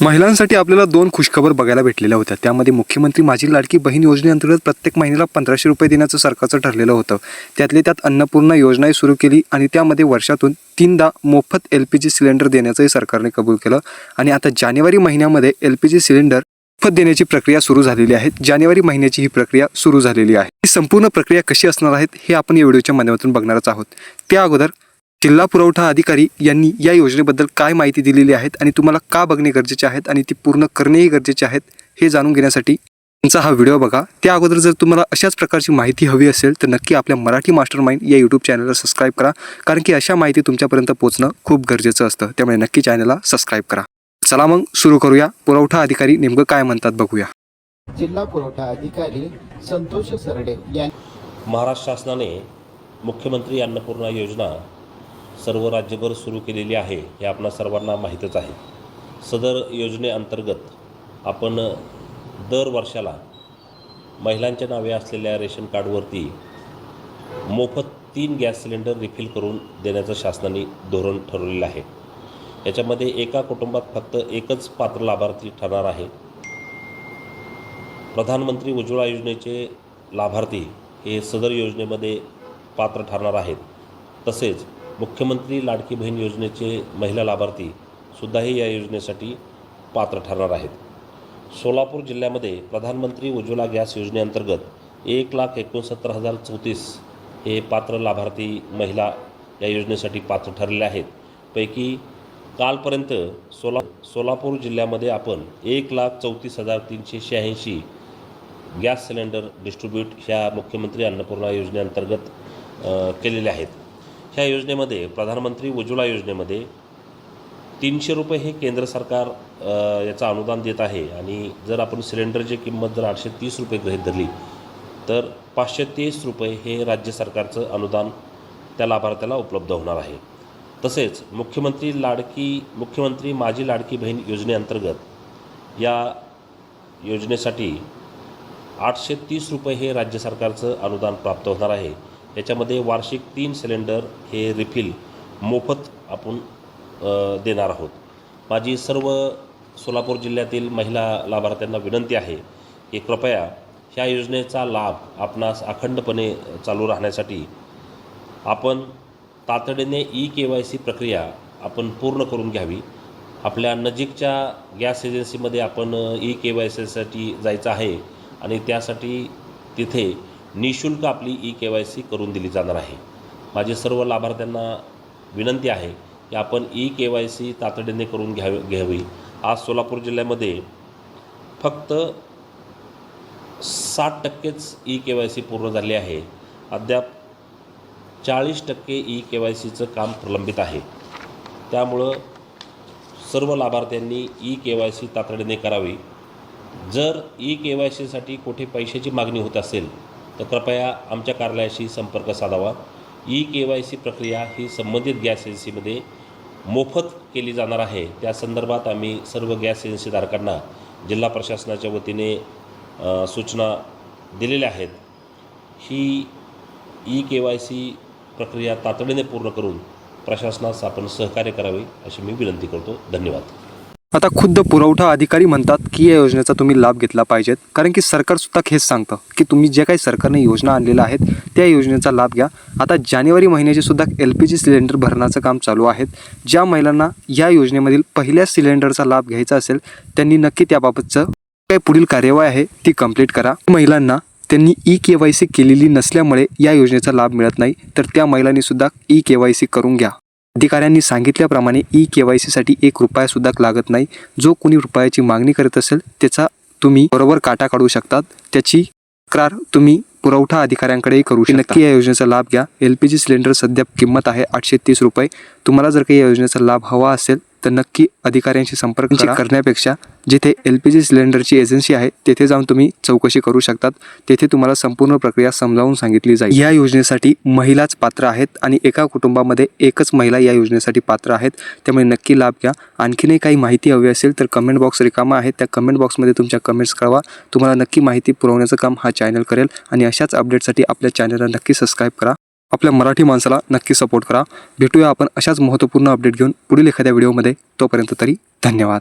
महिलांसाठी आपल्याला दोन खुशखबर बघायला भेटलेल्या होत्या. त्यामध्ये मुख्यमंत्री माझी लाडकी बहीण योजनेअंतर्गत प्रत्येक महिन्याला पंधराशे रुपये देण्याचं सरकारचं ठरलेलं होतं. त्यातले त्यात अन्नपूर्णा योजनाही सुरू केली आणि त्यामध्ये वर्षातून तीनदा मोफत एल पी जी सिलेंडर देण्याचंही सरकारने कबूल केलं. आणि आता जानेवारी महिन्यामध्ये एल पी जी सिलेंडर मोफत देण्याची प्रक्रिया सुरू झालेली आहे. जानेवारी महिन्याची ही प्रक्रिया सुरू झालेली आहे. ही संपूर्ण प्रक्रिया कशी असणार आहेत हे आपण या व्हिडिओच्या माध्यमातून बघणारच आहोत. त्या अगोदर जिल्हा पुरवठा अधिकारी यांनी या योजनेबद्दल काय माहिती दिलेली आहेत आणि तुम्हाला का बघणे गरजेचे आहेत आणि ती पूर्ण करणेही गरजेचे आहेत हे जाणून घेण्यासाठी तुमचा हा व्हिडिओ बघा. त्या अगोदर जर तुम्हाला अशाच प्रकारची माहिती हवी असेल तर नक्की आपल्या मराठी मास्टर माइंड या यूट्यूब चॅनलला सबस्क्राईब करा. कारण की अशा माहिती तुमच्यापर्यंत पोहोचणं खूप गरजेचं असतं. त्यामुळे नक्की चॅनलला सबस्क्राईब करा. चला मग सुरू करूया. पुरवठा अधिकारी नेमकं काय म्हणतात बघूया. जिल्हा पुरवठा अधिकारी संतोष सरडे यांनी महाराष्ट्र शासनाने मुख्यमंत्री अन्नपूर्णा योजना सर्व राज्यभर सुरू केलेली आहे हे आपणा सर्वांना माहीतच आहे. सदर योजनेअंतर्गत आपण दर वर्षाला महिलांच्या नावे असलेल्या रेशन कार्डवरती मोफत तीन गॅस सिलेंडर रिफिल करून देण्याचं शासनाने धोरण ठरवलेलं आहे. याच्यामध्ये एका कुटुंबात फक्त एकच पात्र लाभार्थी ठरणार आहे. प्रधानमंत्री उज्ज्वला योजनेचे लाभार्थी हे सदर योजनेमध्ये पात्र ठरणार आहेत. तसेच मुख्यमंत्री लाडकी बहीण योजनेचे महिला लाभार्थी सुद्धाही या योजनेसाठी पात्र ठरणार आहेत. सोलापूर जिल्ह्यामध्ये प्रधानमंत्री उज्ज्वला गॅस योजनेअंतर्गत एक लाख एकोणसत्तर हजार चौतीस हे पात्र लाभार्थी महिला या योजनेसाठी पात्र ठरलेले आहेत. पैकी कालपर्यंत सोला सोलापूर जिल्ह्यामध्ये आपण एक लाख चौतीस हजार तीनशे शहाऐंशी गॅस सिलेंडर डिस्ट्रीब्यूट ह्या मुख्यमंत्री अन्नपूर्णा योजनेअंतर्गत केलेल्या केलेले आहेत. ह्या योजनेमध्ये प्रधानमंत्री उज्ज्वला योजनेमध्ये तीनशे रुपये हे केंद्र सरकार याचं अनुदान देत आहे. आणि जर आपण सिलेंडरची किंमत जर आठशे तीस रुपये गृहीत धरली तर पाचशे तीस रुपये हे राज्य सरकारचं अनुदान त्या लाभार्थ्याला उपलब्ध होणार आहे. तसेच मुख्यमंत्री लाडकी मुख्यमंत्री माझी लाडकी बहीण योजनेअंतर्गत या योजनेसाठी आठशे तीस रुपये हे राज्य सरकारचं अनुदान प्राप्त होणार आहे. याच्यामध्ये वार्षिक तीन सिलेंडर हे रिफिल मोफत आपण देणार आहोत. माझी सर्व सोलापूर जिल्ह्यातील महिला लाभार्थ्यांना विनंती आहे की कृपया ह्या योजनेचा लाभ आपणास अखंडपणे चालू राहण्यासाठी आपण तातडीने ई के वाय सी प्रक्रिया आपण पूर्ण करून घ्यावी. आपल्या नजीकच्या गॅस एजन्सीमध्ये आपण ई के वाय सीसाठी जायचं आहे आणि त्यासाठी तिथे निशुल्क आपली ई के वाय सी करून दिली जाणार आहे. माझी सर्व लाभार्थ्यांना विनंती आहे की आपण ई के वाय सी तातडीने करून घ्यावी घ्यावी. आज सोलापूर जिल्ह्यामध्ये फक्त साठ टक्केच ई के वाय सी पूर्ण झाली आहे. अद्याप चाळीस टक्के ई के वाय सीचं काम प्रलंबित आहे. त्यामुळं सर्व लाभार्थ्यांनी ई के वाय सी तातडीने करावी. जर ई के वाय सीसाठी कुठे पैशाची मागणी होत असेल तर कृपया आमच्या कार्यालयाशी संपर्क साधावा. ई के वाय सी प्रक्रिया ही संबंधित गॅस एजन्सीमध्ये मोफत केली जाणार आहे. त्या संदर्भात आम्ही सर्व गॅस एजन्सीधारकांना जिल्हा प्रशासनाच्या वतीने सूचना दिलेल्या आहेत. ही ई के वाय सी प्रक्रिया तातडीने पूर्ण करून प्रशासनास आपण सहकार्य करावे अशी मी विनंती करतो. धन्यवाद. आता खुद्द पुरवठा अधिकारी म्हणतात की या योजनेचा तुम्ही लाभ घेतला पाहिजेत. कारण की सरकारसुद्धा हेच सांगतं की तुम्ही जे काही सरकारने योजना आणलेल्या आहेत त्या योजनेचा लाभ घ्या. आता जानेवारी महिन्याचे सुद्धा एल पी जी सिलेंडर भरण्याचं काम चालू आहे ज्या महिलांना या योजनेमधील पहिल्या सिलेंडरचा लाभ घ्यायचा असेल त्यांनी नक्की त्याबाबतचं काय पुढील कार्यवाही आहे ती कंप्लीट करा. महिलांना त्यांनी ई के वाय सी केलेली नसल्यामुळे या योजनेचा लाभ मिळत नाही तर त्या महिलांनीसुद्धा ई के वाय सी करून घ्या. अधिकाऱ्यांनी सांगितल्याप्रमाणे ई के वाय सीसाठी एक रुपयासुद्धा लागत नाही. जो कोणी रुपयाची मागणी करत असेल त्याचा तुम्ही बरोबर काटा काढू शकतात. त्याची तक्रार तुम्ही पुरवठा अधिकाऱ्यांकडेही करू शकता. नक्की या योजनेचा लाभ घ्या. एल पी जी सिलेंडर सध्या किंमत आहे आठशे तीस रुपये. तुम्हाला जर काही या योजनेचा लाभ हवा असेल तर नक्की अधिकाऱ्यांशी संपर्क करा. करण्यापेक्षा जिथे एल पी जी सिलेंडरची एजन्सी आहे तेथे जाऊन तुम्ही चौकशी करू शकतात. तेथे तुम्हाला संपूर्ण प्रक्रिया समजावून सांगितली जाईल. या योजनेसाठी महिलाच पात्र आहेत आणि एका कुटुंबामध्ये एकच महिला या योजनेसाठी पात्र आहेत. त्यामुळे नक्की लाभ घ्या. आणखीनही काही माहिती हवी असेल तर कमेंट बॉक्स रिकामा आहे. त्या कमेंट बॉक्समध्ये तुमच्या कमेंट्स कळवा. तुम्हाला नक्की माहिती पुरवण्याचं काम हा चॅनल करेल आणि अशाच अपडेटसाठी आपल्या चॅनलला नक्की सबस्क्राईब करा. आपल्या मराठी माणसाला नक्की सपोर्ट करा. भेटूया आपण अशाच महत्त्वपूर्ण अपडेट घेऊन पुढील एखाद्या व्हिडिओमध्ये तोपर्यंत तरी धन्यवाद.